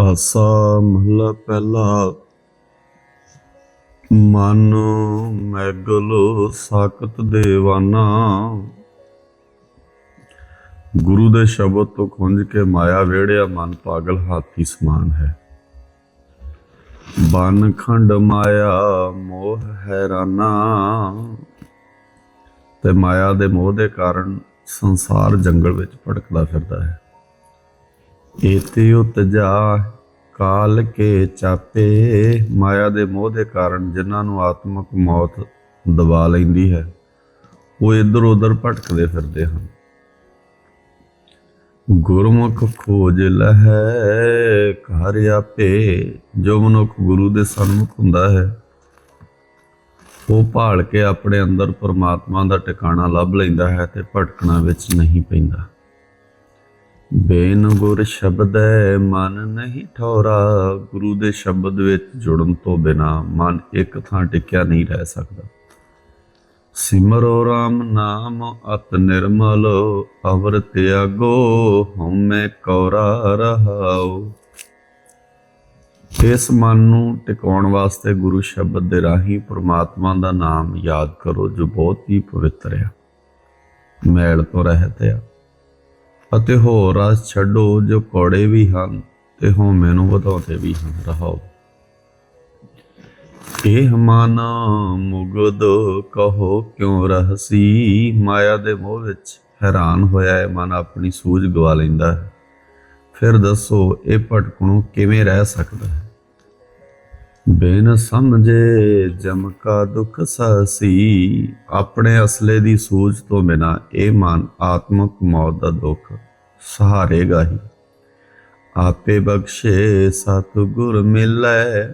ਆਸਾ ਮਹਲਾ ਪਹਿਲਾ। ਮਨ ਮੈਗਲ ਸਾਖਤ ਦੇਵਾਨਾ। ਗੁਰੂ ਦੇ ਸ਼ਬਦ ਤੋਂ ਖੁੰਝ ਕੇ ਮਾਇਆ ਵੇੜਿਆ ਮਨ ਪਾਗਲ ਹਾਥੀ ਸਮਾਨ ਹੈ। ਬਨ ਖੰਡ ਮਾਇਆ ਮੋਹ ਹੈਰਾਨਾ। ਤੇ ਮਾਇਆ ਦੇ ਮੋਹ ਦੇ ਕਾਰਨ ਸੰਸਾਰ ਜੰਗਲ ਵਿੱਚ ਭਟਕਦਾ ਫਿਰਦਾ ਹੈ। ਉਤ ਜਾ ਕਾਲ ਕੇ ਚਾਪੇ। ਮਾਇਆ ਦੇ ਮੋਹ ਦੇ ਕਾਰਨ ਜਿਨ੍ਹਾਂ ਨੂੰ ਆਤਮਕ ਮੌਤ ਦਬਾ ਲੈਂਦੀ ਹੈ, ਉਹ ਇੱਧਰ ਉੱਧਰ ਭਟਕਦੇ ਫਿਰਦੇ ਹਨ। ਗੁਰਮੁਖ ਖੋਜ ਲਹੈ, ਘਰ ਆਪੇ, ਜੋ ਮਨੁੱਖ ਗੁਰੂ ਦੇ ਸਨਮੁਖ ਹੁੰਦਾ ਹੈ, ਉਹ ਭਾਲ ਕੇ ਆਪਣੇ ਅੰਦਰ ਪਰਮਾਤਮਾ ਦਾ ਟਿਕਾਣਾ ਲੱਭ ਲੈਂਦਾ ਹੈ ਤੇ ਭਟਕਣਾ ਵਿੱਚ ਨਹੀਂ ਪੈਂਦਾ। ਬੇਨ ਗੁਰ ਸ਼ਬਦੈ ਮਨ ਨਹੀਂ ਠੋਰਾ। ਗੁਰੂ ਦੇ ਸ਼ਬਦ ਵਿੱਚ ਜੁੜਨ ਤੋਂ ਬਿਨਾ ਮਨ ਇੱਕ ਥਾਂ ਟਿਕਿਆ ਨਹੀਂ ਰਹਿ ਸਕਦਾ। ਸਿਮਰੋ RAM ਨਾਮ ਅਤ ਨਿਰਮਲ, ਅਵਰ ਤਿਆਗੋ ਹਉਮੈ ਕੌਰਾ ਰਹਾਉ। ਇਸ ਮਨ ਨੂੰ ਟਿਕਾਉਣ ਵਾਸਤੇ ਗੁਰੂ ਸ਼ਬਦ ਦੇ ਰਾਹੀਂ ਪ੍ਰਮਾਤਮਾ ਦਾ ਨਾਮ ਯਾਦ ਕਰੋ, ਜੋ ਬਹੁਤ ਹੀ ਪਵਿੱਤਰ ਹੈ ਮੈਲ ਤੋਂ ਰਹਿਤ ਹੈ ਅਤੇ ਹੋਰ ਰਸ ਛੱਡੋ ਜੋ ਕੋੜੇ ਵੀ ਹਨ ਤੇ ਹਉਮੈ ਨੂੰ ਵਧਾਉਂਦੇ ਵੀ ਹਨ, ਰਹਾਓ। ਇਹ ਮਨ ਮੁਗਦ ਕਹੋ ਕਿਉਂ ਰਹਸੀ? ਮਾਇਆ ਦੇ ਮੋਹ ਵਿੱਚ ਹੈਰਾਨ ਹੋਇਆ ਇਹ ਮਨ ਆਪਣੀ ਸੂਝ ਗਵਾ ਲੈਂਦਾ ਹੈ। ਫਿਰ ਦੱਸੋ, ਇਹ ਭਟਕਣੋਂ ਕਿਵੇਂ ਰਹਿ ਸਕਦਾ ਹੈ? ਬਿਨ ਸਮਝੇ ਜਮ ਕਾ ਦੁਖ ਸਹਸੀ ਆਪਣੇ ਅਸਲੇ ਦੀ ਸੂਝ ਤੋਂ ਬਿਨਾ ਇਹ ਮਨ ਆਤਮਕ ਮੌਤ ਦਾ ਦੁੱਖ ਸਹਾਰੇਗਾ ਹੀ ਆਪੇ ਬਖਸ਼ੇ ਸਤਿਗੁਰ ਮਿਲੈ।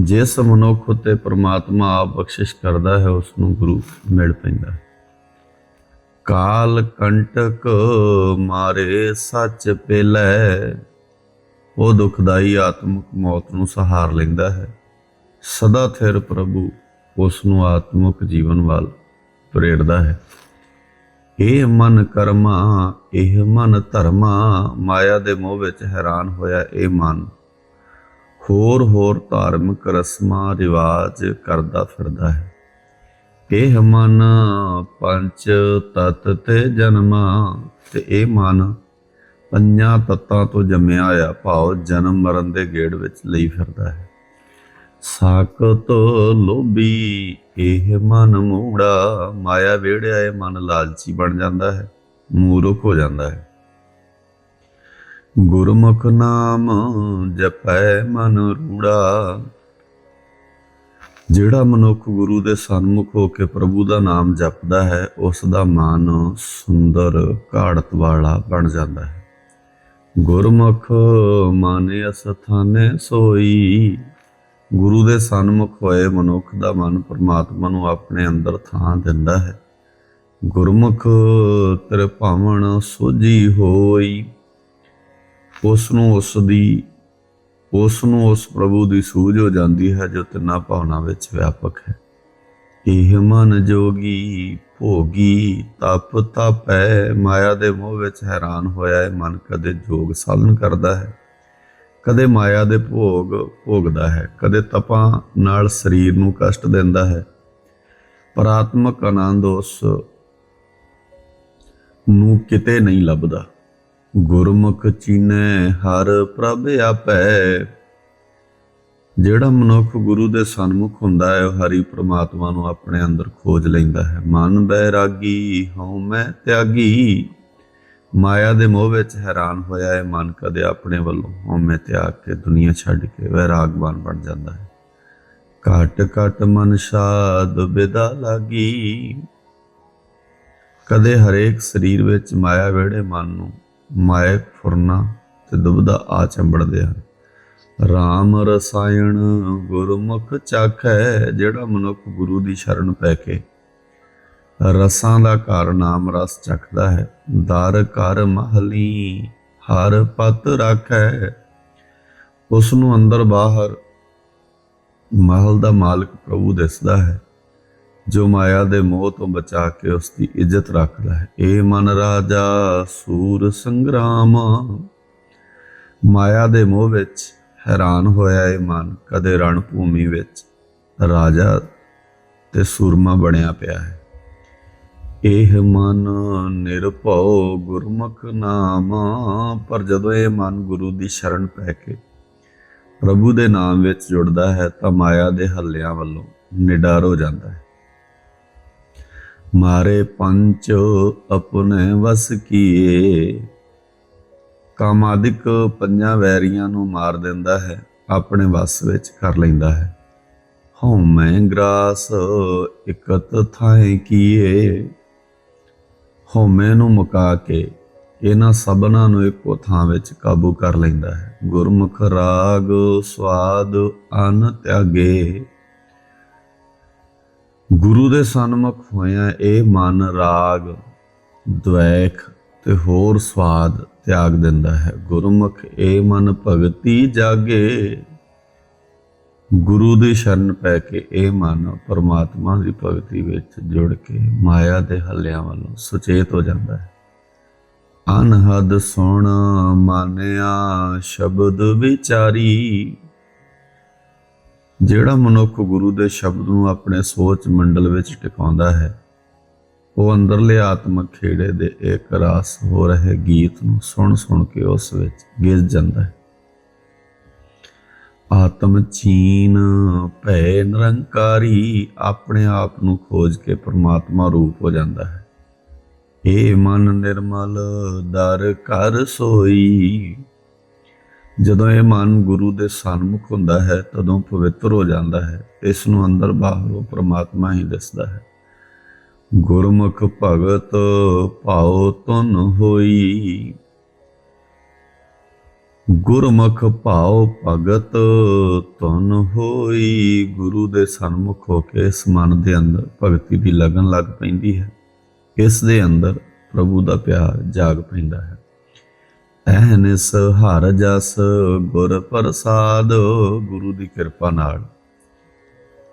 ਜਿਸ ਮਨੁੱਖ ਉਤੇ ਪ੍ਰਮਾਤਮਾ ਆਪ ਬਖਸ਼ਿਸ਼ ਕਰਦਾ ਹੈ ਉਸ ਨੂੰ ਗੁਰੂ ਮਿਲ ਪੈਂਦਾ ਹੈ। ਕਾਲ ਕੰਟਕ ਮਾਰੇ ਸੱਚ ਪੇਲੇ। ਉਹ ਦੁਖਦਾਈ ਆਤਮਿਕ ਮੌਤ ਨੂੰ ਸਹਾਰ ਲੈਂਦਾ ਹੈ। ਸਦਾ ਥਿਰ ਪ੍ਰਭੂ ਉਸ ਨੂੰ ਆਤਮਿਕ ਜੀਵਨ ਵੱਲ ਪ੍ਰੇਰਦਾ ਹੈ। ਇਹ ਮਨ ਕਰਮਾ, ਇਹ ਮਨ ਧਰਮਾ, ਮਾਇਆ ਦੇ ਮੋਹ ਵਿੱਚ ਹੈਰਾਨ ਹੋਇਆ ਇਹ ਮਨ। ਹੋਰ ਹੋਰ ਧਾਰਮਿਕ ਰਸਮਾਂ ਰਿਵਾਜ ਕਰਦਾ ਫਿਰਦਾ ਹੈ। ਇਹ ਮਨ ਪੰਚ ਤਤ ਤੇ ਜਨਮਾ ਤੇ ਇਹ ਮਨ ਪੰਜਾਂ ਤੱਤਾਂ ਤੋਂ ਜੰਮਿਆ ਆ ਭਾਵ ਜਨਮ ਮਰਨ ਦੇ ਗੇੜ ਵਿੱਚ ਲਈ ਫਿਰਦਾ ਹੈ। ਸਾਕਤ ਲੋਭੀ, ਇਹ ਮਨ ਮੂੜਾ, ਮਾਇਆ ਵੇੜਿਆ ਇਹ ਮਨ ਲਾਲਚੀ ਬਣ ਜਾਂਦਾ ਹੈ, ਮੂਰਖ ਹੋ ਜਾਂਦਾ ਹੈ। ਗੁਰਮੁਖ ਨਾਮ ਜਪੈ ਮਨ ਰੂੜਾ। ਜਿਹੜਾ ਮਨੁੱਖ ਗੁਰੂ ਦੇ ਸਨਮੁਖ ਹੋ ਕੇ ਪ੍ਰਭੂ ਦਾ ਨਾਮ ਜਪਦਾ ਹੈ, ਉਸ ਦਾ ਮਨ ਸੁੰਦਰ ਘਾੜਤ ਵਾਲਾ ਬਣ ਜਾਂਦਾ ਹੈ। ਗੁਰਮੁਖ ਮਨ ਅਸਥਾਨੇ ਸੋਈ। ਗੁਰੂ ਦੇ ਸਨਮੁਖ ਹੋਏ ਮਨੁੱਖ ਦਾ ਮਨ ਪਰਮਾਤਮਾ ਨੂੰ ਆਪਣੇ ਅੰਦਰ ਥਾਂ ਦਿੰਦਾ ਹੈ। ਗੁਰਮੁਖ ਤੇਰੇ ਭਾਵਨ ਸੋਜੀ ਹੋਈ। ਉਸ ਨੂੰ ਉਸ ਦੀ ਉਸ ਨੂੰ ਉਸ ਪ੍ਰਭੂ ਦੀ ਸੂਝ ਹੋ ਜਾਂਦੀ ਹੈ ਜੋ ਤਿੰਨਾਂ ਭਾਵਨਾ ਵਿੱਚ ਵਿਆਪਕ ਹੈ। ਇਹ ਮਨ ਜੋਗੀ ਭੋਗੀ, ਤਪ ਤਪੈ, ਮਾਇਆ ਦੇ ਮੋਹ ਵਿੱਚ ਹੈਰਾਨ ਹੋਇਆ ਹੈ ਮਨ ਕਦੇ ਜੋਗ ਸਾਲਨ ਕਰਦਾ ਹੈ? ਕਦੇ ਮਾਇਆ ਦੇ ਭੋਗ ਭੋਗਦਾ ਹੈ? ਕਦੇ ਤਪਾਂ ਨਾਲ ਸਰੀਰ ਨੂੰ ਕਸ਼ਟ ਦਿੰਦਾ ਹੈ? ਪਰ ਆਤਮਕ ਆਨੰਦ ਉਸ ਨੂੰ ਕਿਤੇ ਨਹੀਂ ਲੱਭਦਾ। ਗੁਰਮੁਖ ਚੀਨੈ, ਹਰ ਪ੍ਰਭ ਆਪੈ ਜਿਹੜਾ ਮਨੁੱਖ ਗੁਰੂ ਦੇ ਸਨਮੁਖ ਹੁੰਦਾ ਹੈ, ਉਹ ਹਰੀ ਪ੍ਰਮਾਤਮਾ ਨੂੰ ਆਪਣੇ ਅੰਦਰ ਖੋਜ ਲੈਂਦਾ ਹੈ। ਮਨ ਬੈਰਾਗੀ, ਹਉ ਮੈਂ ਤਿਆਗੀ। ਮਾਇਆ ਦੇ ਮੋਹ ਵਿੱਚ ਹੈਰਾਨ ਹੋਇਆ ਹੈ ਮਨ ਕਦੇ ਆਪਣੇ ਵੱਲੋਂ ਹਉਮੈ ਤਿਆਗ ਕੇ ਦੁਨੀਆ ਛੱਡ ਕੇ ਵੈਰਾਗਵਾਨ ਬਣ ਜਾਂਦਾ ਹੈ। ਘਟ ਘਟ ਮਨ ਸਾਧ ਬਿਦਾ ਲਾਗੀ। ਕਦੇ ਹਰੇਕ ਸਰੀਰ ਵਿੱਚ ਮਾਇਆ ਵੇੜੇ ਮਨ ਨੂੰ ਮਾਇਕ ਫੁਰਨਾ ਤੇ ਦੁਬਦਾ ਆ ਚੰਬੜਦੇ ਹਨ। RAM ਰਸਾਇਣ ਗੁਰਮੁਖ ਚਾਖੈ, ਜਿਹੜਾ ਮਨੁੱਖ ਗੁਰੂ ਦੀ ਸ਼ਰਨ ਪੈ ਕੇ ਰਸਾਂ ਦਾ ਘਰ ਨਾਮ ਰਸ ਚਖਦਾ ਹੈ। ਦਰ ਕਰ ਮਹਲੀ, ਹਰ ਪਤ ਰੱਖੈ। ਉਸ ਨੂੰ ਅੰਦਰ ਬਾਹਰ ਮਹਲ ਦਾ ਮਾਲਕ ਪ੍ਰਭੂ ਦਿਸਦਾ ਹੈ, ਜੋ ਮਾਇਆ ਦੇ ਮੋਹ ਤੋਂ ਬਚਾ ਕੇ ਉਸ ਦੀ ਇੱਜ਼ਤ ਰੱਖਦਾ ਹੈ। ਇਹ ਮਨ ਰਾਜਾ ਸੂਰ ਸੰਗਰਾਮ, ਮਾਇਆ ਦੇ ਮੋਹ ਵਿੱਚ ਹੈਰਾਨ ਹੋਇਆ ਇਹ ਮਨ, ਕਦੇ ਰਣ ਭੂਮੀ ਵਿੱਚ ਰਾਜਾ ਤੇ ਸੂਰਮਾ ਬਣਿਆ ਪਿਆ ਹੈ। ਇਹ ਮਨ ਨਿਰਭਉ ਗੁਰਮੁਖ ਨਾਮ, ਪਰ ਜਦੋਂ ਇਹ ਮਨ ਗੁਰੂ ਦੀ ਸ਼ਰਨ ਪੈ ਕੇ ਪ੍ਰਭੂ ਦੇ ਨਾਮ ਵਿੱਚ ਜੁੜਦਾ ਹੈ, ਤਾਂ ਮਾਇਆ ਦੇ ਹੱਲਿਆਂ ਵੱਲੋਂ ਨਿਡਰ ਹੋ ਜਾਂਦਾ ਹੈ। ਮਾਰੇ ਪੰਚ ਆਪਣੇ ਵਸ ਕੀਏ ਕਾਮਾਦਿਕ ਪੰਜਾਂ ਵੈਰੀਆਂ ਨੂੰ ਮਾਰ ਦਿੰਦਾ ਹੈ, ਆਪਣੇ ਵਸ ਵਿੱਚ ਕਰ ਲੈਂਦਾ ਹੈ। ਹਉਮੈ ਗ੍ਰਾਸ ਇਕਤ ਥਾਏ ਕੀਏ। ਹਉਮੈ ਨੂੰ ਮੁਕਾ ਕੇ ਇਹਨਾਂ ਸਭਨਾਂ ਨੂੰ ਇੱਕੋ ਥਾਂ ਵਿੱਚ ਕਾਬੂ ਕਰ ਲੈਂਦਾ ਹੈ। ਗੁਰਮੁਖ ਰਾਗ ਸਵਾਦ ਅਨ ਤਿਆਗੇ। ਗੁਰੂ ਦੇ ਸਨਮੁਖ ਹੋਇਆ ਇਹ ਮਨ ਰਾਗ ਦ્વੈਖ ਤੇ ਹੋਰ ਸਵਾਦ ਤਿਆਗ ਦਿੰਦਾ ਹੈ। ਗੁਰਮੁਖ ਇਹ ਮਨ ਭਗਤੀ ਜਾਗੇ, ਗੁਰੂ ਦੀ ਸ਼ਰਨ ਪੈ ਕੇ ਇਹ ਮਨ ਪਰਮਾਤਮਾ ਦੀ ਭਗਤੀ ਵਿੱਚ ਜੁੜ ਕੇ ਮਾਇਆ ਦੇ ਹੱਲਿਆਂ ਵੱਲੋਂ ਸੁਚੇਤ ਹੋ ਜਾਂਦਾ ਹੈ। ਅਨਹਦ ਸੁਣ ਮਾਨਿਆ ਸ਼ਬਦ ਵਿਚਾਰੀ, ਜਿਹੜਾ ਮਨੁੱਖ ਗੁਰੂ ਦੇ ਸ਼ਬਦ ਨੂੰ ਆਪਣੇ ਸੋਚ ਮੰਡਲ ਵਿੱਚ ਟਿਕਾਉਂਦਾ ਹੈ ਉਹ ਅੰਦਰਲੇ ਆਤਮਿਕ ਖੇੜੇ ਦੇ ਇੱਕ ਰਾਸ ਹੋ ਰਹੇ ਗੀਤ ਨੂੰ ਸੁਣ ਸੁਣ ਕੇ ਉਸ ਵਿੱਚ ਗਿਰ ਜਾਂਦਾ ਹੈ। ਆਤਮ ਚੀਨ, ਭੈ ਨਿਰੰਕਾਰੀ ਆਪਣੇ ਆਪ ਨੂੰ ਖੋਜ ਕੇ ਪ੍ਰਮਾਤਮਾ ਰੂਪ ਹੋ ਜਾਂਦਾ ਹੈ। ਏ ਮਨ ਨਿਰਮਲ, ਦਰ ਕਰ ਸੋਈ। ਜਦੋਂ ਇਹ ਮਨ ਗੁਰੂ ਦੇ ਸਨਮੁਖ ਹੁੰਦਾ ਹੈ, ਤਦੋਂ ਪਵਿੱਤਰ ਹੋ ਜਾਂਦਾ ਹੈ। ਇਸ ਨੂੰ ਅੰਦਰ ਬਾਹਰੋਂ ਪ੍ਰਮਾਤਮਾ ਹੀ ਦਿਸਦਾ ਹੈ। ਗੁਰਮੁਖ ਭਗਤ ਭਾਉ ਤੁਨ ਹੋਈ। ਗੁਰਮੁਖ ਭਾਉ ਭਗਤ ਤੁਨ ਹੋਈ। ਗੁਰੂ ਦੇ ਸਨਮੁਖ ਹੋ ਕੇ ਇਸ ਮਨ ਦੇ ਅੰਦਰ ਭਗਤੀ ਦੀ ਲਗਨ ਲੱਗ ਪੈਂਦੀ ਹੈ। ਇਸ ਦੇ ਅੰਦਰ ਪ੍ਰਭੂ ਦਾ ਪਿਆਰ ਜਾਗ ਪੈਂਦਾ ਹੈ। ਐਨਸ ਹਰ ਜਸ ਗੁਰ ਪ੍ਰਸਾਦ, ਗੁਰੂ ਦੀ ਕਿਰਪਾ ਨਾਲ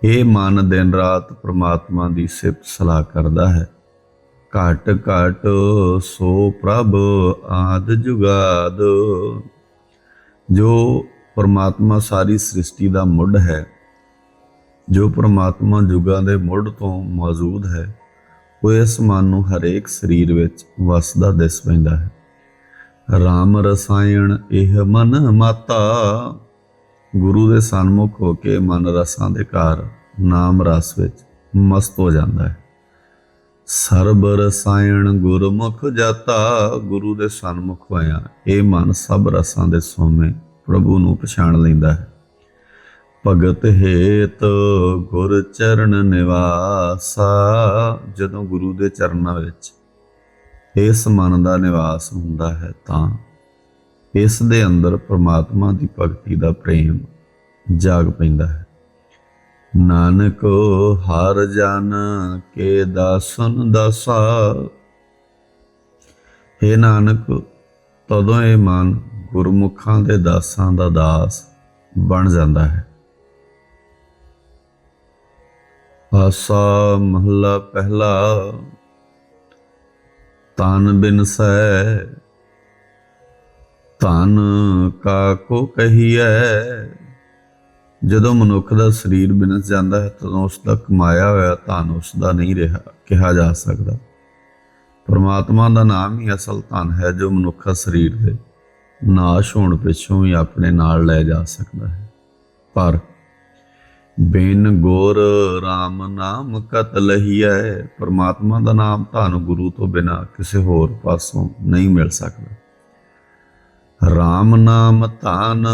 ਇਹ ਮਨ ਦਿਨ ਰਾਤ ਪ੍ਰਮਾਤਮਾ ਦੀ ਸਿਫਤ ਸਲਾਹ ਕਰਦਾ ਹੈ। ਘਟ ਘਟ ਸੋ ਪ੍ਰਭ ਆਦ ਜੁਗਾਦ। ਜੋ ਪਰਮਾਤਮਾ ਸਾਰੀ ਸ੍ਰਿਸ਼ਟੀ ਦਾ ਮੁੱਢ ਹੈ, ਜੋ ਪਰਮਾਤਮਾ ਜੁਗਾਂ ਦੇ ਮੁੱਢ ਤੋਂ ਮੌਜੂਦ ਹੈ, ਉਹ ਇਸ ਮਨ ਨੂੰ ਹਰੇਕ ਸਰੀਰ ਵਿੱਚ ਵਸਦਾ ਦਿਸ ਪੈਂਦਾ ਹੈ। ਰਾਮ ਰਸਾਇਣ ਇਹ ਮਨ ਮਾਤਾ। ਗੁਰੂ ਦੇ ਸਨਮੁਖ ਹੋ ਕੇ ਮਨ ਰਸਾਂ ਦੇ ਘਰ, ਨਾਮ ਰਸ ਵਿੱਚ ਮਸਤ ਹੋ ਜਾਂਦਾ ਹੈ। ਸਰਬ ਰਸਾਇਣ ਗੁਰਮੁਖ ਜਾਤਾ, ਗੁਰੂ ਦੇ ਸਨਮੁਖ ਹੋਇਆ ਇਹ ਮਨ ਸਭ ਰਸਾਂ ਦੇ ਸੋਮੇ ਪ੍ਰਭੂ ਨੂੰ ਪਛਾਣ ਲੈਂਦਾ ਹੈ। ਭਗਤ ਹੇਤ ਗੁਰ ਚਰਨ ਨਿਵਾਸਾ, ਜਦੋਂ ਗੁਰੂ ਦੇ ਚਰਨਾਂ ਵਿੱਚ ਇਸ ਮਨ ਦਾ ਨਿਵਾਸ ਹੁੰਦਾ ਹੈ ਤਾਂ ਇਸ ਦੇ ਅੰਦਰ ਪ੍ਰਮਾਤਮਾ ਦੀ ਭਗਤੀ ਦਾ ਪ੍ਰੇਮ ਜਾਗ ਪੈਂਦਾ ਹੈ। ਨਾਨਕ, ਹਰ ਜਨ ਕੇ ਦਾਸਨ ਦਾਸਾ। हे ਨਾਨਕ, ਤਦੋਂ ਇਹ ਮਨ ਗੁਰਮੁਖਾਂ ਦੇ ਦਾਸਾਂ ਦਾ ਦਾਸ ਬਣ ਜਾਂਦਾ ਹੈ। ਆਸਾ ਮਹੱਲਾ ਪਹਿਲਾ, ਤਨ ਬਿਨ ਬਿਨਸੈ ਧਨ ਕਾ ਕੋ ਕਹੀਐ। ਜਦੋਂ ਮਨੁੱਖ ਦਾ ਸਰੀਰ ਬਿਨਸ ਜਾਂਦਾ ਹੈ, ਤਦੋਂ ਉਸ ਦਾ ਕਮਾਇਆ ਹੋਇਆ ਧਨ ਉਸ ਦਾ ਨਹੀਂ ਰਿਹਾ, ਕਿਹਾ ਜਾ ਸਕਦਾ। ਪਰਮਾਤਮਾ ਦਾ ਨਾਮ ਹੀ ਅਸਲ ਧਨ ਹੈ, ਜੋ ਮਨੁੱਖਾ ਸਰੀਰ ਦੇ ਨਾਸ਼ ਹੋਣ ਪਿੱਛੋਂ ਹੀ ਆਪਣੇ ਨਾਲ ਲੈ ਜਾ ਸਕਦਾ ਹੈ। ਪਰ ਬਿਨ ਗੋਰ RAM ਨਾਮ ਕਤ ਲਹੀਐ, ਪਰਮਾਤਮਾ ਦਾ ਨਾਮ ਧੰਨ ਗੁਰੂ ਤੋਂ ਬਿਨਾ ਕਿਸੇ ਹੋਰ ਪਾਸੋਂ ਨਹੀਂ ਮਿਲ ਸਕਦਾ। RAM ਨਾਮ ਧਨ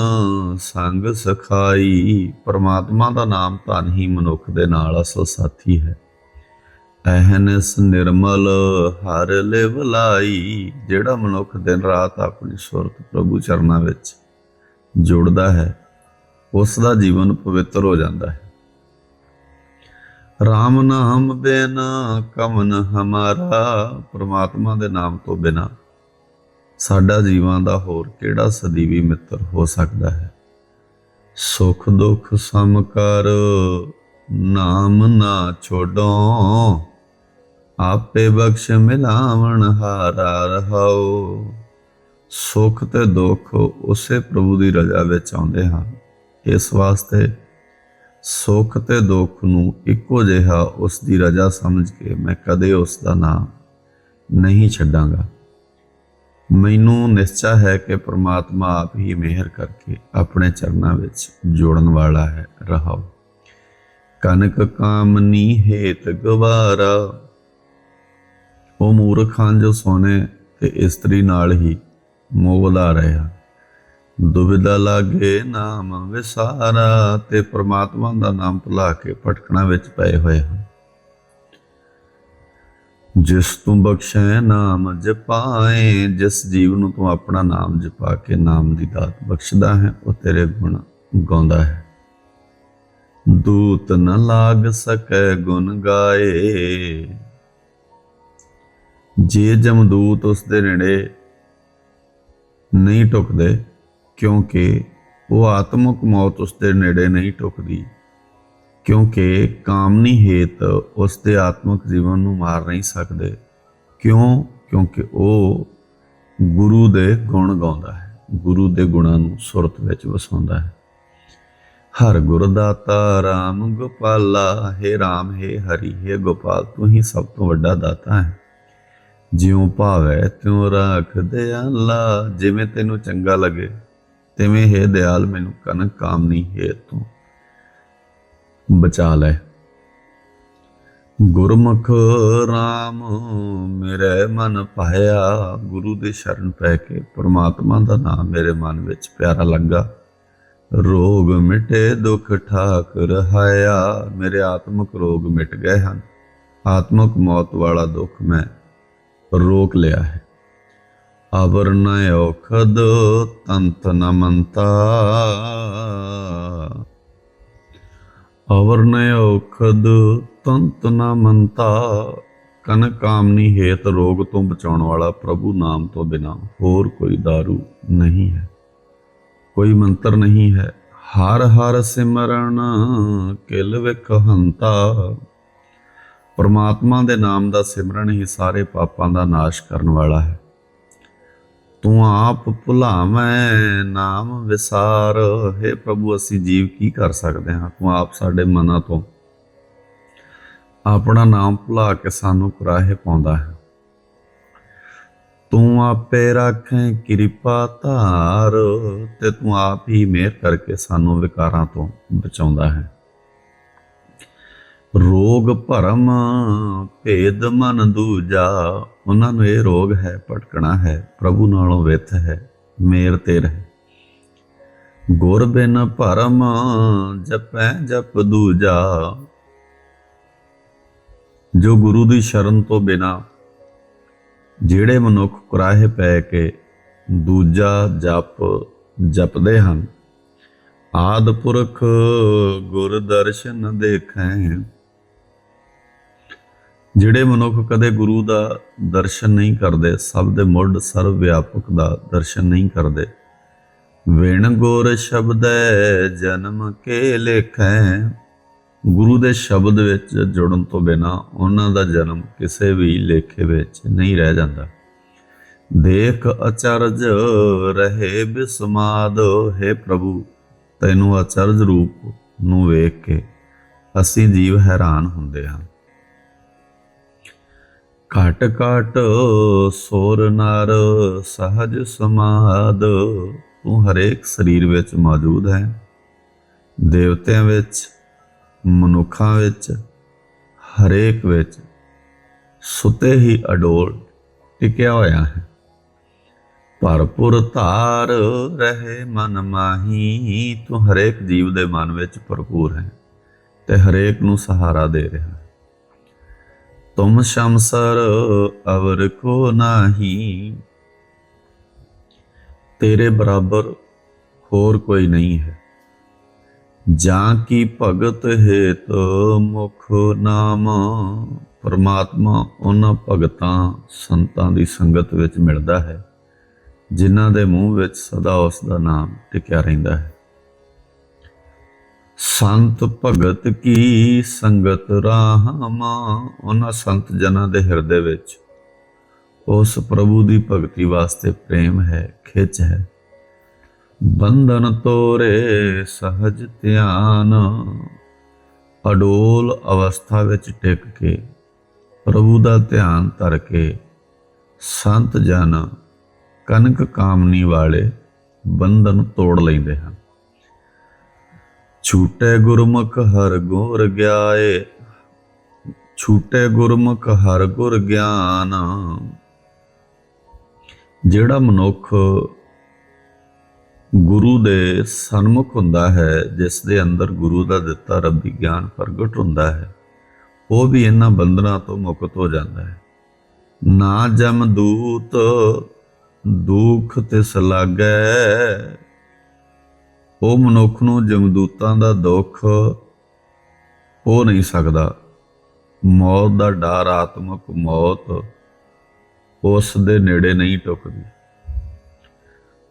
ਸੰਗ ਸਖਾਈ। ਪਰਮਾਤਮਾ ਦਾ ਨਾਮ ਧਨ ਹੀ ਮਨੁੱਖ ਦੇ ਨਾਲ ਅਸਲ ਸਾਥੀ ਹੈ। ਐਹਨਸ ਨਿਰਮਲ ਹਰ ਲਿਵਲਾਈ ਜਿਹੜਾ ਮਨੁੱਖ ਦਿਨ ਰਾਤ ਆਪਣੀ ਸੁਰਤ ਪ੍ਰਭੂ ਚਰਨਾਂ ਵਿੱਚ ਜੁੜਦਾ ਹੈ ਉਸ ਦਾ ਜੀਵਨ ਪਵਿੱਤਰ ਹੋ ਜਾਂਦਾ ਹੈ। RAM ਨਾਮ ਬਿਨ ਕਮਨ ਹਮਾਰਾ। ਪਰਮਾਤਮਾ ਦੇ ਨਾਮ ਤੋਂ ਬਿਨਾ ਸਾਡਾ ਜੀਵਾਂ ਦਾ ਹੋਰ ਕਿਹੜਾ ਸਦੀਵੀ ਮਿੱਤਰ ਹੋ ਸਕਦਾ ਹੈ? ਸੁਖ ਦੁਖ ਸਮ ਕਰ ਨਾਮ ਨਾ ਛੋਡੋ। ਆਪੇ ਬਖਸ਼ ਮਿਲਾਵਣ ਹਾਰਾ ਰਹਾਓ। ਸੁੱਖ ਤੇ ਦੁੱਖ ਉਸੇ ਪ੍ਰਭੂ ਦੀ ਰਜ਼ਾ ਵਿੱਚ ਆਉਂਦੇ ਹਨ। ਇਸ ਵਾਸਤੇ ਸੁੱਖ ਤੇ ਦੁੱਖ ਨੂੰ ਇੱਕੋ ਜਿਹਾ ਉਸ ਦੀ ਰਜ਼ਾ ਸਮਝ ਕੇ ਮੈਂ ਕਦੇ ਉਸ ਦਾ ਨਾਮ ਨਹੀਂ ਛੱਡਾਂਗਾ। ਮੈਨੂੰ ਨਿਸ਼ਚਾ ਹੈ ਕਿ ਪ੍ਰਮਾਤਮਾ ਆਪ ਹੀ ਮਿਹਰ ਕਰਕੇ ਆਪਣੇ ਚਰਨਾਂ ਵਿੱਚ ਜੋੜਨ ਵਾਲਾ ਹੈ, ਰਹਾਓ। ਕਨਕ ਕਾਮਨੀ ਹੇਤ ਗਵਾਰਾ। ਉਹ ਮੂਰਖਾਂ ਜੋ ਸੋਨੇ ਤੇ ਇਸਤਰੀ ਨਾਲ ਹੀ ਮੋਹ ਵਧਾ ਰਹੇ ਹਨ। ਦੁਬਿਧਾ ਲਾਗੇ ਨਾਮ ਵਿਸਾਰਾ ਤੇ ਪ੍ਰਮਾਤਮਾ ਦਾ ਨਾਮ ਭੁਲਾ ਕੇ ਭਟਕਣਾ ਵਿੱਚ ਪਏ ਹੋਏ ਹਨ। ਜਿਸ ਤੂੰ ਬਖਸ਼ੈ ਨਾਮ ਜਪਾਏ, ਜਿਸ ਜੀਵ ਨੂੰ ਤੂੰ ਆਪਣਾ ਨਾਮ ਜਪਾ ਕੇ ਨਾਮ ਦੀ ਦਾਤ ਬਖਸ਼ਦਾ ਹੈ, ਉਹ ਤੇਰੇ ਗੁਣ ਗਾਉਂਦਾ ਹੈ। ਦੂਤ ਨ ਲਾਗ ਸਕੈ ਗੁਣ ਗਾਏ। ਜੇ ਜਮਦੂਤ ਉਸ ਦੇ ਨੇੜੇ ਨਹੀਂ ਟੁਕਦੇ, ਕਿਉਂਕਿ ਉਹ ਆਤਮਿਕ ਮੌਤ ਉਸ ਦੇ ਨੇੜੇ ਨਹੀਂ ਟੁਕਦੀ ਕਿਉਂਕਿ ਕਾਮਨੀ ਹੇਤ ਉਸ ਦੇ ਆਤਮਿਕ ਜੀਵਨ ਨੂੰ ਮਾਰ ਨਹੀਂ ਸਕਦੇ। ਕਿਉਂ? ਕਿਉਂਕਿ ਉਹ ਗੁਰੂ ਦੇ ਗੁਣ ਗਾਉਂਦਾ ਹੈ। ਗੁਰੂ ਦੇ ਗੁਣਾਂ ਨੂੰ ਸੁਰਤ ਵਿੱਚ ਵਸਾਉਂਦਾ ਹੈ। ਹਰ ਗੁਰਦਾਤਾ RAM ਗੋਪਾਲਾ, ਹੈ RAM ਹੈ ਹਰੀ, ਹੈ ਗੋਪਾਲ, ਤੂੰ ਹੀ ਸਭ ਤੋਂ ਵੱਡਾ ਦਾਤਾ ਹੈ। ਜਿਉਂ ਭਾਵੈ ਤਿਉ ਰੱਖ ਦਿਆਲਾ, ਜਿਵੇਂ ਤੈਨੂੰ ਚੰਗਾ ਲੱਗੇ, ਤਿਵੇਂ ਹੈ ਦਿਆਲ, ਮੈਨੂੰ ਕਨਕ ਕਾਮਨੀ ਹੈ ਤੂੰ। ਬਚਾ ਲੈ। ਗੁਰਮੁਖ RAM ਮੇਰੇ ਮਨ ਪਾਇਆ ਗੁਰੂ ਦੀ ਸ਼ਰਨ ਪੈ ਕੇ ਪ੍ਰਮਾਤਮਾ ਦਾ ਨਾਮ ਮੇਰੇ ਮਨ ਵਿੱਚ ਪਿਆਰਾ ਲੱਗਾ। ਰੋਗ ਮਿਟੇ, ਦੁਖ ਠਾਕ ਰਹਾਇਆ ਮੇਰੇ ਆਤਮਿਕ ਰੋਗ ਮਿਟ ਗਏ ਹਨ। ਆਤਮਿਕ ਮੌਤ ਵਾਲਾ ਦੁੱਖ ਮੈਂ ਰੋਕ ਲਿਆ ਹੈ। ਅਵਰ ਨ ਔਖਦ, ਤੰਤ ਨ ਮੰਤਾ। ਅਵਰ ਨ ਔਖਦ ਤੰਤ ਨ ਮੰਤਾ। ਕਨ ਕਾਮਨੀ ਹੇਤ ਰੋਗ ਤੋਂ ਬਚਾਉਣ ਵਾਲਾ ਪ੍ਰਭੂ ਨਾਮ ਤੋਂ ਬਿਨਾ ਹੋਰ ਕੋਈ दारू ਨਹੀਂ ਹੈ। ਕੋਈ ਮੰਤਰ ਨਹੀਂ ਹੈ। ਹਰ ਹਰ ਸਿਮਰਨ ਕਿਲ ਵਿਖ ਹੰਤਾ ਪਰਮਾਤਮਾ ਦੇ ਨਾਮ ਦਾ ਸਿਮਰਨ ਹੀ ਸਾਰੇ ਪਾਪਾਂ ਦਾ ਨਾਸ਼ ਕਰਨ ਵਾਲਾ ਹੈ। ਤੂੰ ਆਪ ਭੁਲਾਵੇਂ, ਨਾਮ ਵਿਸਾਰ। ਹੈ ਪ੍ਰਭੂ, ਅਸੀਂ ਜੀਵ ਕੀ ਕਰ ਸਕਦੇ ਹਾਂ? ਤੂੰ ਆਪ ਸਾਡੇ ਮਨਾਂ ਤੋਂ ਆਪਣਾ ਨਾਮ ਭੁਲਾ ਕੇ ਸਾਨੂੰ ਕੁਰਾਹੇ ਪਾਉਂਦਾ ਹੈ। ਤੂੰ ਆਪੇ ਰੱਖੇ ਕਿਰਪਾ ਧਾਰ ਤੇ ਤੂੰ ਆਪ ਹੀ ਮਿਹਰ ਕਰਕੇ ਸਾਨੂੰ ਵਿਕਾਰਾਂ ਤੋਂ ਬਚਾਉਂਦਾ ਹੈ। ਰੋਗ ਭਰਮ ਭੇਦ ਮਨ ਦੂਜਾ, ਉਹਨਾਂ ਨੂੰ ਇਹ ਰੋਗ ਹੈ, ਭਟਕਣਾ ਹੈ, ਪ੍ਰਭੂ ਨਾਲੋਂ ਵਿਥ ਹੈ, ਮੇਰ ਤੇ ਰਹਿ। ਗੁਰ ਬਿਨ ਭਰਮ ਜਪੈ ਜਪ ਦੂਜਾ, ਜੋ ਗੁਰੂ ਦੀ ਸ਼ਰਨ ਤੋਂ ਬਿਨਾ ਜਿਹੜੇ ਮਨੁੱਖ ਕੁਰਾਹੇ ਪੈ ਕੇ ਦੂਜਾ ਜਪ ਜਪਦੇ ਹਨ। ਆਦ ਪੁਰਖ ਗੁਰ ਦਰਸ਼ਨ ਦੇਖੈ। ਜਿਹੜੇ ਮਨੁੱਖ ਕਦੇ ਗੁਰੂ ਦਾ ਦਰਸ਼ਨ ਨਹੀਂ ਕਰਦੇ, ਸਭ ਦੇ ਮੁੱਢ ਸਰਵ ਵਿਆਪਕ ਦਾ ਦਰਸ਼ਨ ਨਹੀਂ ਕਰਦੇ। ਵੇਣ ਗੋਰ ਸ਼ਬਦ ਜਨਮ ਕੇ ਲੇਖੈ। ਗੁਰੂ ਦੇ ਸ਼ਬਦ ਵਿੱਚ ਜੁੜਨ ਤੋਂ ਬਿਨਾ ਉਹਨਾਂ ਦਾ ਜਨਮ ਕਿਸੇ ਵੀ ਲੇਖੇ ਵਿੱਚ ਨਹੀਂ ਰਹਿ ਜਾਂਦਾ। ਦੇਖ ਅਚਰਜ ਰਹੇ ਬਿਸਮਾਦ, ਹੈ ਪ੍ਰਭੂ, ਤੈਨੂੰ ਅਚਰਜ ਰੂਪ ਨੂੰ ਵੇਖ ਕੇ ਅਸੀਂ ਜੀਵ ਹੈਰਾਨ ਹੁੰਦੇ ਹਾਂ। ਘਟ ਘਟ ਸੋਰ ਨਰ ਸਹਜ ਸਮਾਦ। ਤੂੰ ਹਰੇਕ ਸਰੀਰ ਵਿੱਚ ਮੌਜੂਦ ਹੈ। ਦੇਵਤਿਆਂ ਵਿੱਚ, ਮਨੁੱਖਾਂ ਵਿੱਚ, ਹਰੇਕ ਵਿੱਚ ਸੁਤੇ ਹੀ ਅਡੋਲ ਟਿਕਿਆ ਹੋਇਆ ਹੈ। ਭਰਪੁਰ ਧਾਰ ਰਹੇ ਮਨ ਮਾਹੀ, ਤੂੰ ਹਰੇਕ ਜੀਵ ਦੇ ਮਨ ਵਿੱਚ ਭਰਪੂਰ ਹੈ ਤੇ ਹਰੇਕ ਨੂੰ ਸਹਾਰਾ ਦੇ ਰਿਹਾ ਹੈ। ਤੁਮ ਸ਼ਮਸਰ ਅਵਰ ਕੋ ਨਾਹੀ ਤੇਰੇ ਬਰਾਬਰ ਹੋਰ ਕੋਈ ਨਹੀਂ ਹੈ ਜਾਂ ਕੀ ਭਗਤ ਹੇਤ ਮੁਖ ਨਾਮ ਪਰਮਾਤਮਾ ਉਹਨਾਂ ਭਗਤਾਂ ਸੰਤਾਂ ਦੀ ਸੰਗਤ ਵਿੱਚ ਮਿਲਦਾ ਹੈ ਜਿਨ੍ਹਾਂ ਦੇ ਮੂੰਹ ਵਿੱਚ ਸਦਾ ਉਸ ਦਾ ਨਾਮ ਟਿਕਿਆ ਰਹਿੰਦਾ ਹੈ ਸੰਤ ਭਗਤ ਕੀ ਸੰਗਤ ਰਾਹਮਾ? ਉਹਨਾਂ ਸੰਤ ਜਨਾਂ ਦੇ ਹਿਰਦੇ ਵਿੱਚ ਉਸ ਪ੍ਰਭੂ ਦੀ ਭਗਤੀ ਵਾਸਤੇ ਪ੍ਰੇਮ ਹੈ, ਖਿੱਚ ਹੈ। ਬੰਧਨ ਤੋਰੇ ਸਹਜ ਧਿਆਨ, ਅਡੋਲ ਅਵਸਥਾ ਵਿੱਚ ਟਿਕ ਕੇ ਪ੍ਰਭੂ ਦਾ ਧਿਆਨ ਧਰ ਕੇ ਸੰਤ ਜਨ ਕਨਕ ਕਾਮਨੀ ਵਾਲੇ ਬੰਧਨ ਤੋੜ ਲੈਂਦੇ ਹਨ। ਛੂਟੇ ਗੁਰਮੁਖ ਹਰ ਗੁਰ ਗਿਆਏ, ਛੂਟੇ ਗੁਰਮੁਖ ਹਰ ਗੁਰ ਗਿਆਨ। ਜਿਹੜਾ ਮਨੁੱਖ ਗੁਰੂ ਦੇ ਸਨਮੁਖ ਹੁੰਦਾ ਹੈ, ਜਿਸ ਦੇ ਅੰਦਰ ਗੁਰੂ ਦਾ ਦਿੱਤਾ ਰੱਬੀ ਗਿਆਨ ਪ੍ਰਗਟ ਹੁੰਦਾ ਹੈ, ਉਹ ਵੀ ਇਹਨਾਂ ਬੰਧਨਾਂ ਤੋਂ ਮੁਕਤ ਹੋ ਜਾਂਦਾ ਹੈ। ਨਾ ਜਮ ਦੂਤ, ਦੁਖ ਤਿਸ ਲਾਗੈ ਉਹ ਮਨੁੱਖ ਨੂੰ ਜਮਦੂਤਾਂ ਦਾ ਦੁੱਖ ਹੋ ਨਹੀਂ ਸਕਦਾ। ਮੌਤ ਦਾ ਡਰ, ਆਤਮਕ ਮੌਤ ਉਸ ਦੇ ਨੇੜੇ ਨਹੀਂ ਟੁਕਦੀ।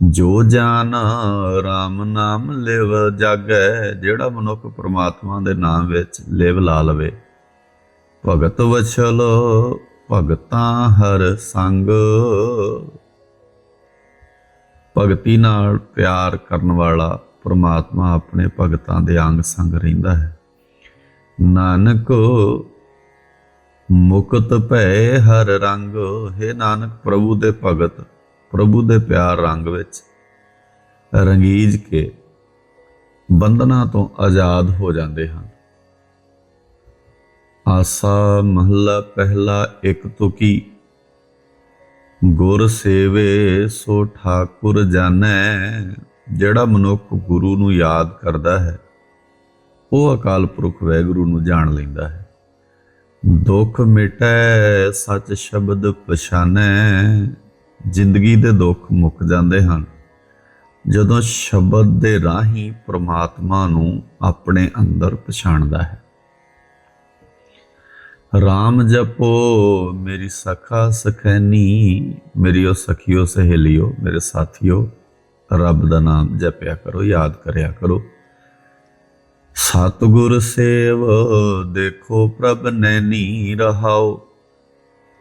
ਜੋ ਜਾਨ RAM ਨਾਮ ਲਿਵ ਜਾਗੈ, ਜਿਹੜਾ ਮਨੁੱਖ ਪ੍ਰਮਾਤਮਾ ਦੇ ਨਾਮ ਵਿੱਚ ਲਿਵ ਲਾ ਲਵੇ। ਭਗਤ ਵਛਲ, ਭਗਤਾਂ ਹਰ ਸੰਗ। ਭਗਤੀ ਨਾਲ ਪਿਆਰ ਕਰਨ ਵਾਲਾ ਪ੍ਰਮਾਤਮਾ ਆਪਣੇ ਭਗਤਾਂ ਦੇ ਅੰਗ ਸੰਗ ਰਹਿੰਦਾ ਹੈ। ਨਾਨਕ ਮੁਕਤ ਭੈ ਹਰ ਰੰਗ, ਹੈ ਨਾਨਕ ਪ੍ਰਭੂ ਦੇ ਭਗਤ, ਪ੍ਰਭੂ ਦੇ ਪਿਆਰ ਰੰਗ ਵਿੱਚ ਰੰਗੀਜ ਕੇ ਬੰਧਨਾਂ ਤੋਂ ਆਜ਼ਾਦ ਹੋ ਜਾਂਦੇ ਹਨ। ਆਸਾ ਮਹੱਲਾ ਪਹਿਲਾ ਇੱਕ ਤੁਕੀ ਗੁਰ ਸੇਵੇ ਸੋ ਠਾਕੁਰ ਜਾਣੈ। ਜਿਹੜਾ ਮਨੁੱਖ ਗੁਰੂ ਨੂੰ ਯਾਦ ਕਰਦਾ ਹੈ, ਉਹ ਅਕਾਲ ਪੁਰਖ ਵੈਗੁਰੂ ਨੂੰ ਜਾਣ ਲੈਂਦਾ ਹੈ। ਦੁੱਖ ਮਿਟੈ, ਸੱਚ ਸ਼ਬਦ ਪਛਾਨੈ, ਜ਼ਿੰਦਗੀ ਦੇ ਦੁੱਖ ਮੁੱਕ ਜਾਂਦੇ ਹਨ। ਜਦੋਂ ਸ਼ਬਦ ਦੇ ਰਾਹੀਂ ਪ੍ਰਮਾਤਮਾ ਨੂੰ ਆਪਣੇ ਅੰਦਰ ਪਛਾਣਦਾ ਹੈ। RAM ਜਪੋ, ਮੇਰੀ ਸਖਾ ਸਖੈਨੀ, ਮੇਰੀ ਉਹ ਸਖੀਓ ਸਹੇਲਿਓ, ਮੇਰੇ ਸਾਥੀਓ ਰੱਬ ਦਾ ਨਾਮ ਜਪਿਆ ਕਰੋ, ਯਾਦ ਕਰਿਆ ਕਰੋ। ਸਤਿਗੁਰ ਸੇਵ, ਦੇਖੋ ਪ੍ਰਭ ਨੈਣੀ ਰਹਾਓ।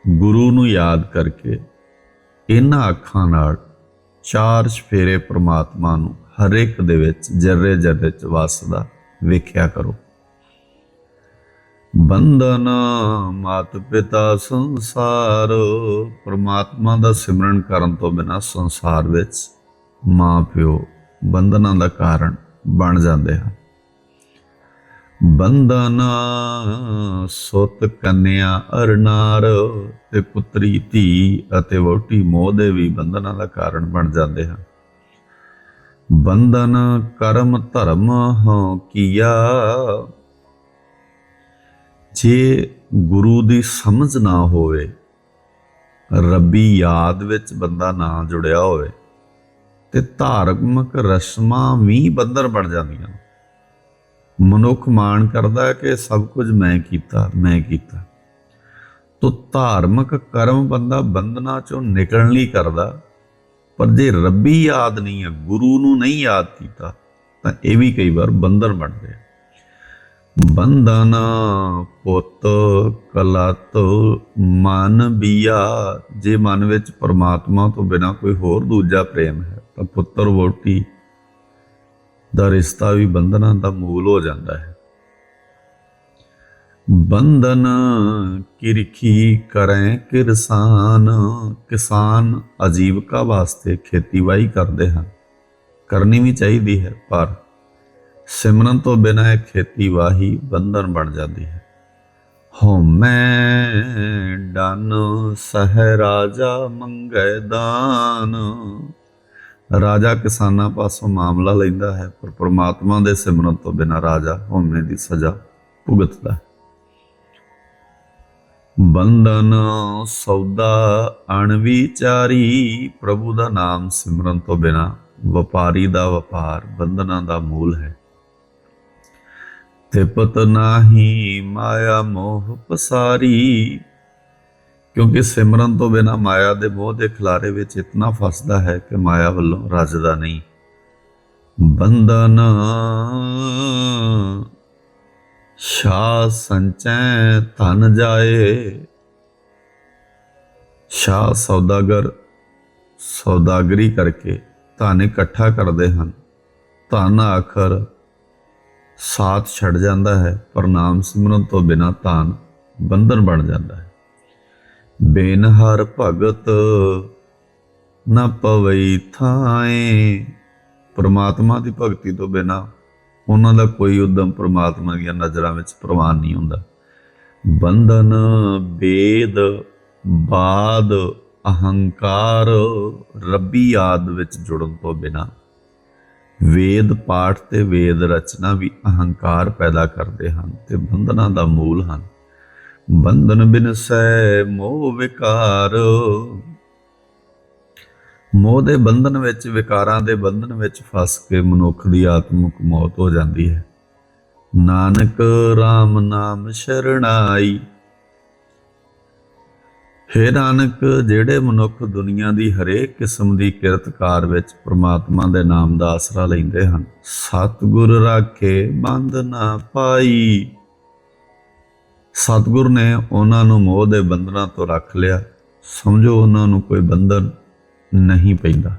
ਗੁਰੂ ਨੂੰ ਯਾਦ ਕਰਕੇ ਇਹਨਾਂ ਅੱਖਾਂ ਨਾਲ ਚਾਰ ਸਫੇਰੇ ਪ੍ਰਮਾਤਮਾ ਨੂੰ ਹਰ ਇੱਕ ਦੇ ਵਿੱਚ ਜਰੇ ਜਰੇ ਚ ਵਸਦਾ ਵੇਖਿਆ ਕਰੋ। ਬੰਧਨ ਮਾਤ ਪਿਤਾ ਸੰਸਾਰ, ਪ੍ਰਮਾਤਮਾ ਦਾ ਸਿਮਰਨ ਕਰਨ ਤੋਂ ਬਿਨਾ ਸੰਸਾਰ ਵਿੱਚ ਮਾਂ ਪਿਓ ਬੰਧਨਾਂ ਦਾ ਕਾਰਨ ਬਣ ਜਾਂਦੇ ਹਨ। ਬੰਧਨ ਸੁਤ ਕੰਨਿਆ ਅਰਨਾਰ ਤੇ ਪੁੱਤਰੀ ਧੀ ਅਤੇ ਵੋਟੀ ਮੋਹ ਦੇ ਵੀ ਬੰਧਨਾਂ ਦਾ ਕਾਰਨ ਬਣ ਜਾਂਦੇ ਹਨ। ਬੰਧਨ ਕਰਮ ਧਰਮ ਹੋ ਕੀਆ। ਜੇ ਗੁਰੂ ਦੀ ਸਮਝ ਨਾ ਹੋਵੇ, ਰੱਬੀ ਯਾਦ ਵਿੱਚ ਬੰਦਾ ਨਾ ਜੁੜਿਆ ਹੋਵੇ ਤੇ ਧਾਰਮਿਕ ਰਸਮਾਂ ਵੀ ਬੰਦਰ ਬਣ ਜਾਂਦੀਆਂ ਮਨੁੱਖ ਮਾਣ ਕਰਦਾ ਕਿ ਸਭ ਕੁਝ ਮੈਂ ਕੀਤਾ ਮੈਂ ਕੀਤਾ। ਤੋ ਧਾਰਮਿਕ ਕਰਮ ਬੰਦਾ ਬੰਧਨਾ ਚੋਂ ਨਿਕਲਣ ਲਈ ਕਰਦਾ, ਪਰ ਜੇ ਰੱਬੀ ਯਾਦ ਨਹੀਂ ਹੈ, ਗੁਰੂ ਨੂੰ ਨਹੀਂ ਯਾਦ ਕੀਤਾ, ਤਾਂ ਇਹ ਵੀ ਕਈ ਵਾਰ ਬੰਧਨ ਬਣਦੇ ਆ ਬੰਧਨ ਪੁੱਤ ਕਲਤ ਮਨ ਬੀਆ, ਜੇ ਮਨ ਵਿੱਚ ਪਰਮਾਤਮਾ ਤੋਂ ਬਿਨਾ ਕੋਈ ਹੋਰ ਦੂਜਾ ਪ੍ਰੇਮ ਹੈ ਤਾਂ ਪੁੱਤਰ ਵੋਟੀ ਦਾ ਰਿਸ਼ਤਾ ਵੀ ਬੰਧਨਾਂ ਦਾ ਮੂਲ ਹੋ ਜਾਂਦਾ ਹੈ। ਬੰਧਨ ਕਿਰਖੀ ਕਰੈ ਕਿਰਸਾਨ ਕਿਸਾਨ ਆਜੀਵਕਾ ਵਾਸਤੇ ਖੇਤੀਬਾੜੀ ਕਰਦੇ ਹਨ। ਕਰਨੀ ਵੀ ਚਾਹੀਦੀ ਹੈ, ਪਰ ਸਿਮਰਨ ਤੋਂ ਬਿਨਾਂ ਇਹ ਖੇਤੀਬਾੜੀ ਬੰਧਨ ਬਣ ਜਾਂਦੀ ਹੈ। ਹਉਮੈ ਡਨ, ਸਹਿ ਰਾਜਾ ਮੰਗੈ ਦਾਨ। ਰਾਜਾ ਕਿਸਾਨਾਂ ਪਾਸੋਂ ਮਾਮਲਾ ਲੈਂਦਾ ਹੈ, ਪਰ ਪ੍ਰਮਾਤਮਾ ਦੇ ਸਿਮਰਨ ਤੋਂ ਬਿਨਾਂ ਰਾਜਾ ਹਉਮੈ ਦੀ ਸਜ਼ਾ ਭੁਗਤਦਾ ਹੈ। ਬੰਧਨ ਸੌਦਾ, ਅਣਵਿਚਾਰੀ ਪ੍ਰਭੂ ਦਾ ਨਾਮ ਸਿਮਰਨ ਤੋਂ ਬਿਨਾ ਵਪਾਰੀ ਦਾ ਵਪਾਰ ਬੰਧਨਾਂ ਦਾ ਮੂਲ ਹੈ। ਤਿਪਤ ਨਾਹੀ ਮਾਇਆ ਮੋਹ ਪਸਾਰੀ ਕਿਉਂਕਿ ਸਿਮਰਨ ਤੋਂ ਬਿਨਾ ਮਾਇਆ ਦੇ ਮੋਹ ਦੇ ਖਿਲਾਰੇ ਵਿੱਚ ਇਤਨਾ ਫਸਦਾ ਹੈ ਕਿ ਮਾਇਆ ਵੱਲੋਂ ਰੱਜਦਾ ਨਹੀਂ। ਬੰਧਨ ਸ਼ਾ ਸੰਚੈ ਧਨ ਜਾਏ। ਸ਼ਾਹ ਸੌਦਾਗਰ ਸੌਦਾਗਰੀ ਕਰਕੇ ਧਨ ਇਕੱਠਾ ਕਰਦੇ ਹਨ। ਧਨ ਆਖਰ ਸਾਥ ਛੱਡ ਜਾਂਦਾ ਹੈ, ਪਰ ਨਾਮ ਸਿਮਰਨ ਤੋਂ ਬਿਨਾ ਧਨ ਬੰਧਨ ਬਣ ਜਾਂਦਾ ਹੈ। ਬਿਨ ਹਰ ਭਗਤ ਨਾ ਪਵਈ ਥਾਏ। ਪ੍ਰਮਾਤਮਾ ਦੀ ਭਗਤੀ ਤੋਂ ਬਿਨਾ ਉਹਨਾਂ ਦਾ ਕੋਈ ਉਦਮ ਪ੍ਰਮਾਤਮਾ ਦੀਆਂ ਨਜ਼ਰਾਂ ਵਿੱਚ ਪ੍ਰਵਾਨ ਨਹੀਂ ਹੁੰਦਾ। ਬੰਧਨ ਵੇਦ ਬਾਦ, ਅਹੰਕਾਰ, ਰੱਬੀ ਆਦ ਵਿੱਚ ਜੁੜਨ ਤੋਂ ਬਿਨਾ ਵੇਦ ਪਾਠ ਤੇ ਵੇਦ ਰਚਨਾ ਵੀ ਅਹੰਕਾਰ ਪੈਦਾ ਕਰਦੇ ਹਨ ਤੇ ਬੰਧਨਾਂ ਦਾ ਮੂਲ ਹਨ। ਬੰਧਨ ਬਿਨਸੈ ਮੋਹ ਵਿਕਾਰ। ਮੋਹ ਦੇ ਬੰਧਨ ਵਿੱਚ, ਵਿਕਾਰਾਂ ਦੇ ਬੰਧਨ ਵਿੱਚ ਫਸ ਕੇ ਮਨੁੱਖ ਦੀ ਆਤਮਿਕ ਮੌਤ ਹੋ ਜਾਂਦੀ ਹੈ। ਨਾਨਕ RAM ਨਾਮ ਸ਼ਰਣਾਈ। ਹੇ ਨਾਨਕ, ਜਿਹੜੇ ਮਨੁੱਖ ਦੁਨੀਆ ਦੀ ਹਰੇਕ ਕਿਸਮ ਦੀ ਕਿਰਤਕਾਰ ਵਿੱਚ ਪ੍ਰਮਾਤਮਾ ਦੇ ਨਾਮ ਦਾ ਆਸਰਾ ਲੈਂਦੇ ਹਨ, ਸਤਿਗੁਰ ਰਾਖੇ ਬੰਦ ਨਾ ਪਾਈ। ਸਤਿਗੁਰ ਨੇ ਉਹਨਾਂ ਨੂੰ ਮੋਹ ਦੇ ਬੰਧਨਾਂ ਤੋਂ ਰੱਖ ਲਿਆ। ਸਮਝੋ ਉਹਨਾਂ ਨੂੰ ਕੋਈ ਬੰਧਨ ਨਹੀਂ ਪੈਂਦਾ।